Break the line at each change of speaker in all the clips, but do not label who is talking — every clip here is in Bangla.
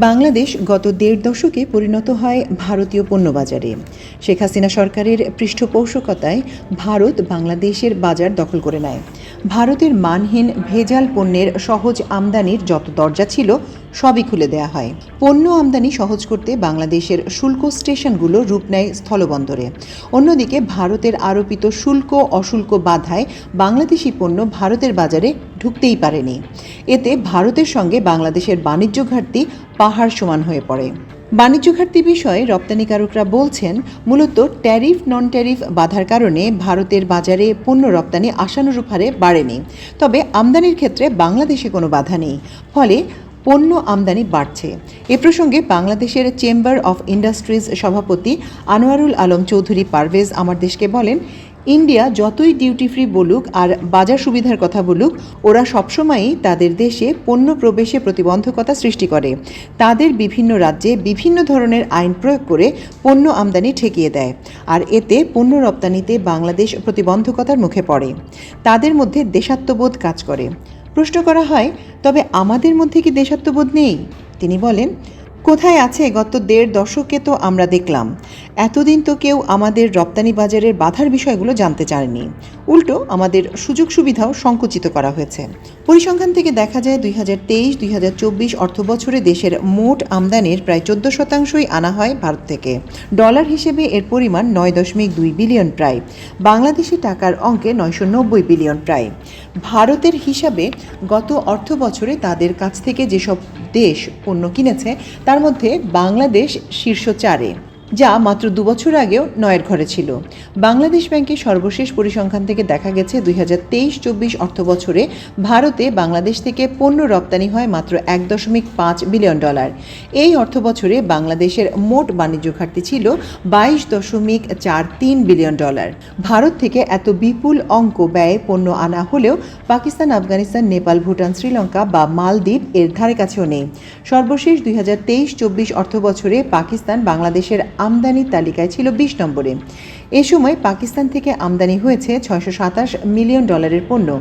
বাংলাদেশ গত দেড় দশকে পরিণত হয় ভারতীয় পণ্য বাজারে শেখ হাসিনা সরকারের পৃষ্ঠপোষকতায় ভারত বাংলাদেশের বাজার দখল করে নেয়। ভারতের মানহীন ভেজাল পণ্যের সহজ আমদানির যত দরজা ছিল, সবই খুলে দেয়া হয়। পণ্য আমদানি সহজ করতে বাংলাদেশের শুল্ক স্টেশনগুলো রূপ নেয় স্থলবন্দরে। অন্যদিকে ভারতের আরোপিত শুল্ক অশুল্ক বাধায় বাংলাদেশি পণ্য ভারতের বাজারে ঢুকতেই পারেনি। এতে ভারতের সঙ্গে বাংলাদেশের বাণিজ্য ঘাটতি পাহাড় সমান হয়ে পড়ে। বাণিজ্য ঘাটতি বিষয়ে রপ্তানিকারকরা বলছেন, মূলত ট্যারিফ নন ট্যারিফ বাধার কারণে ভারতের বাজারে পণ্য রপ্তানি আশানুরূপ হারে বাড়েনি। তবে আমদানির ক্ষেত্রে বাংলাদেশে কোনো বাধা নেই। ফলে পণ্য আমদানি বাড়ছে। এ প্রসঙ্গে বাংলাদেশের চেম্বার অফ ইন্ডাস্ট্রিজ সভাপতি আনোয়ারুল আলম চৌধুরী পারভেজ আমার দেশকে বলেন ইন্ডিয়া যতই ডিউটি ফ্রি বলুক আর বাজার সুবিধার কথা বলুক, ওরা সবসময়ই তাদের দেশে পণ্য প্রবেশে প্রতিবন্ধকতা সৃষ্টি করে। তাদের বিভিন্ন রাজ্যে বিভিন্ন ধরনের আইন প্রয়োগ করে পণ্য আমদানি ঠেকিয়ে দেয়। আর এতে পণ্য রপ্তানিতে বাংলাদেশ প্রতিবন্ধকতার মুখে পড়ে। তাদের মধ্যে দেশাত্মবোধ কাজ করে। প্রশ্ন করা হয়, তবে আমাদের মধ্যে কি দেশাত্মবোধ নেই? তিনি বলেন, কোথায় আছে গত দেড় দশকে তো আমরা দেখলাম। এতদিন তো কেউ আমাদের রপ্তানি বাজারের বাধার বিষয়গুলো জানতে চায়নি উল্টো আমাদের সুযোগ সুবিধাও সংকুচিত করা হয়েছে। পরিসংখ্যান থেকে দেখা যায়, দুই হাজার তেইশ, দুই হাজার চব্বিশ অর্থ বছরে দেশের মোট আমদানির প্রায় চোদ্দ শতাংশই আনা হয় ভারত থেকে। ডলার হিসেবে এর পরিমাণ নয় দশমিক দুই বিলিয়ন প্রায়। বাংলাদেশি টাকার অঙ্কে নয়শো নব্বই বিলিয়ন প্রায়। ভারতের হিসাবে গত অর্থ বছরে তাদের কাছ থেকে যেসব দেশ পণ্য কিনেছে, তার মধ্যে বাংলাদেশ শীর্ষ চারে। যা মাত্র দুবছর আগেও নয়ের ঘরে ছিল। বাংলাদেশ ব্যাংকের সর্বশেষ পরিসংখ্যান থেকে দেখা গেছে, দুই হাজার তেইশ চব্বিশ অর্থ বছরে ভারতে বাংলাদেশ থেকে পণ্য রপ্তানি হয় মাত্র এক দশমিক পাঁচ বিলিয়ন ডলার। এই অর্থ বছরে বাংলাদেশের মোট বাণিজ্য ঘাটতি ছিল বাইশ দশমিক চার তিন বিলিয়ন ডলার। ভারত থেকে এত বিপুল অঙ্ক ব্যয়ে পণ্য আনা হলেও পাকিস্তান, আফগানিস্তান, নেপাল, ভুটান, শ্রীলঙ্কা বা মালদ্বীপ এর ধারে কাছেও নেই। সর্বশেষ দুই হাজার তেইশ চব্বিশ অর্থ বছরে পাকিস্তান বাংলাদেশের আমদানির তালিকায় ছিল বিশ নম্বরে। এ সময় পাকিস্তান থেকে আমদানি হয়েছে ছয়শো সাতাশ মিলিয়ন ডলারের পণ্য।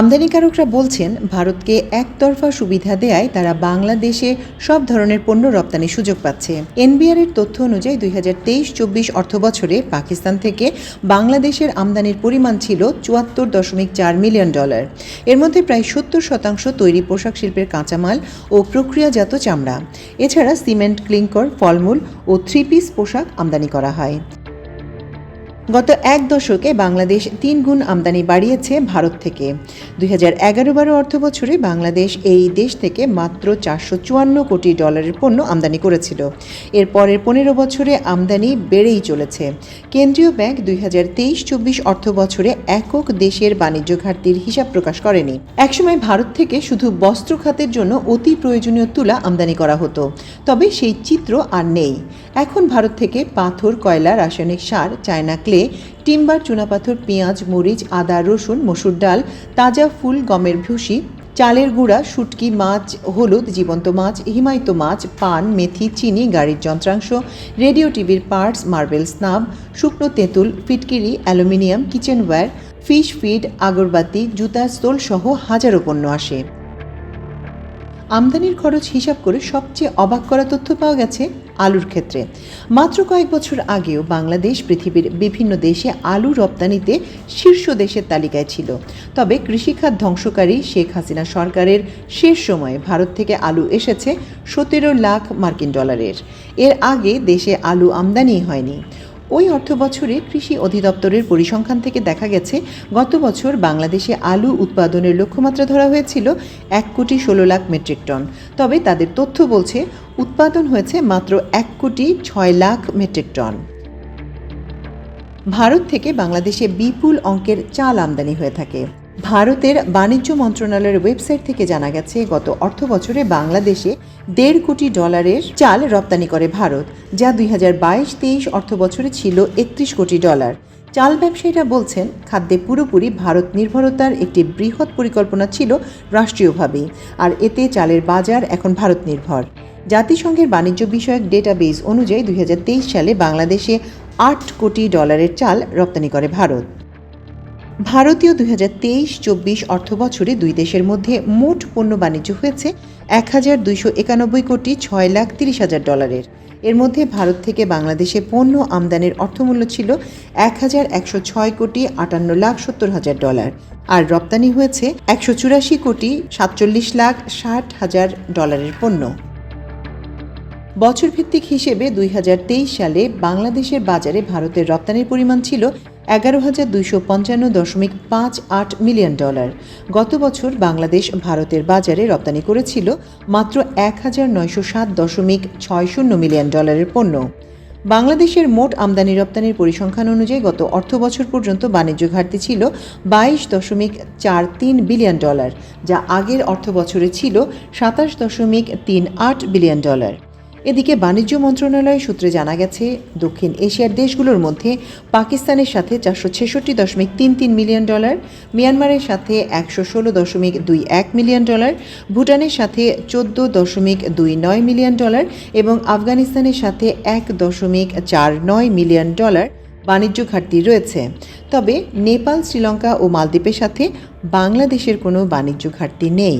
আমদানিকারকরা বলছেন, ভারতকে একতরফা সুবিধা দেয়ায় তারা বাংলাদেশে সব ধরনের পণ্য রপ্তানির সুযোগ পাচ্ছে। এনবিআর এর তথ্য অনুযায়ী দুই হাজার তেইশ চব্বিশ অর্থ বছরে পাকিস্তান থেকে বাংলাদেশের আমদানির পরিমাণ ছিল চুয়াত্তর দশমিক চার মিলিয়ন ডলার। এর মধ্যে প্রায় সত্তর শতাংশ তৈরি পোশাক শিল্পের কাঁচামাল ও প্রক্রিয়াজাত চামড়া। এছাড়া সিমেন্ট, ক্লিংকর, ফলমূল ও থ্রি পিস পোশাক আমদানি করা হয়। গত এক দশকে বাংলাদেশ তিন গুণ আমদানি বাড়িয়েছে ভারত থেকে। দুই হাজার এগারো বারো অর্থ বছরে বাংলাদেশ এই দেশ থেকে মাত্র চারশো চুয়ান্ন কোটি ডলারের পণ্য আমদানি করেছিল। এর পরের পনেরো বছরে আমদানি বেড়েই চলেছে। কেন্দ্রীয় ব্যাংক দুই হাজার তেইশ চব্বিশ অর্থ বছরে একক দেশের বাণিজ্য ঘাটতির হিসাব প্রকাশ করেনি। একসময় ভারত থেকে শুধু বস্ত্র খাতের জন্য অতি প্রয়োজনীয় তুলা আমদানি করা হতো। তবে সেই চিত্র আর নেই। এখন ভারত থেকে পাথর, কয়লা, রাসায়নিক সার, চায়না টিম্বার, চুনাপাথর, পেঁয়াজ, মরিচ, আদা, রসুন, মসুর ডাল, তাজা ফুল, গমের ভুসি, চালের গুঁড়া, শুটকি, মাছ, হলুদ, জীবন্ত মাছ, হিমায়িত মাছ, পান, মেথি, চিনি, গাড়ির যন্ত্রাংশ, রেডিও টিভির পার্টস, মার্বেল স্নাব, শুকনো তেঁতুল, ফিটকিরি, aluminium, kitchenware, fish feed, agarbatti, জুতার স্টোল সহ হাজারো পণ্য আসে। আমদানির খরচ হিসাব করে সবচেয়ে অবাক করা তথ্য পাওয়া গেছে আলুর ক্ষেত্রে। মাত্র কয়েক বছর আগেও বাংলাদেশ পৃথিবীর বিভিন্ন দেশে আলু রপ্তানিতে শীর্ষ দেশের তালিকায় ছিল। তবে কৃষিখাত ধ্বংসকারী শেখ হাসিনা সরকারের শেষ সময়ে ভারত থেকে আলু এসেছে সতেরো লাখ মার্কিন ডলারের। এর আগে দেশে আলু আমদানি হয়নি। ওই অর্থ বছরে কৃষি অধিদপ্তরের পরিসংখ্যান থেকে দেখা গেছে, গত বছর বাংলাদেশে আলু উৎপাদনের লক্ষ্যমাত্রা ধরা হয়েছিল এক কোটি ষোলো লাখ মেট্রিক টন। তবে তাদের তথ্য বলছে, উৎপাদন হয়েছে মাত্র এক কোটি ছয় লাখ মেট্রিক টন। ভারত থেকে বাংলাদেশে বিপুল অঙ্কের চাল আমদানি হয়ে থাকে। ভারতের বাণিজ্য মন্ত্রণালয়ের ওয়েবসাইট থেকে জানা গেছে, গত অর্থ বছরে বাংলাদেশে দেড় কোটি ডলারের চাল রপ্তানি করে ভারত, যা দুই হাজার বাইশ তেইশ অর্থ বছরে ছিল একত্রিশ কোটি ডলার। চাল ব্যবসায়ীরা বলছেন, খাদ্যে পুরোপুরি ভারত নির্ভরতার একটি বৃহৎ পরিকল্পনা ছিল রাষ্ট্রীয়ভাবে, আর এতে চালের বাজার এখন ভারত নির্ভর। জাতিসংঘের বাণিজ্য বিষয়ক ডেটাবেজ অনুযায়ী দুই হাজার তেইশ সালে বাংলাদেশে আট কোটি ডলারের চাল রপ্তানি করে ভারত। ভারতীয় দুই হাজার তেইশ চব্বিশ অর্থ বছরে দুই দেশের মধ্যে মোট পণ্য বাণিজ্য হয়েছে এক হাজার দুইশো একানব্বই কোটি ছয় লাখ তিরিশ হাজার ডলারের। এর মধ্যে ভারত থেকে বাংলাদেশে পণ্য আমদানির অর্থমূল্য ছিল এক হাজার একশো ছয় কোটি আটান্ন লাখ সত্তর হাজার ডলার আর রপ্তানি হয়েছে একশো চুরাশি কোটি সাতচল্লিশ লাখ ষাট হাজার ডলারের পণ্য। বছরভিত্তিক হিসেবে দুই হাজার তেইশ সালে বাংলাদেশের বাজারে ভারতের রপ্তানির পরিমাণ ছিল এগারো হাজার দুইশো পঞ্চান্ন দশমিক পাঁচ আট মিলিয়ন ডলার। গত বছর বাংলাদেশ ভারতের বাজারে রপ্তানি করেছিল মাত্র এক হাজার নয়শো সাত দশমিক ছয় শূন্য মিলিয়ন ডলারের পণ্য। বাংলাদেশের মোট আমদানি রপ্তানির পরিসংখ্যান অনুযায়ী গত অর্থ বছর পর্যন্ত বাণিজ্য ঘাটতি ছিল বাইশ দশমিক চার তিন বিলিয়ন ডলার, যা আগের অর্থ বছরে ছিল সাতাশ দশমিক তিন আট বিলিয়ন ডলার। এদিকে বাণিজ্য মন্ত্রণালয় সূত্রে জানা গেছে, দক্ষিণ এশিয়ার দেশগুলোর মধ্যে পাকিস্তানের সাথে চারশো ছেষট্টি দশমিক তিন তিন মিলিয়ন ডলার, মিয়ানমারের সাথে একশো ষোলো দশমিক দুই এক মিলিয়ন ডলার, ভুটানের সাথে চোদ্দ দশমিক দুই নয় মিলিয়ন ডলার এবং আফগানিস্তানের সাথে এক দশমিক চার নয় মিলিয়ন ডলার বাণিজ্য ঘাটতি রয়েছে। তবে নেপাল, শ্রীলঙ্কা ও মালদ্বীপের সাথে বাংলাদেশের কোনো বাণিজ্য ঘাটতি নেই।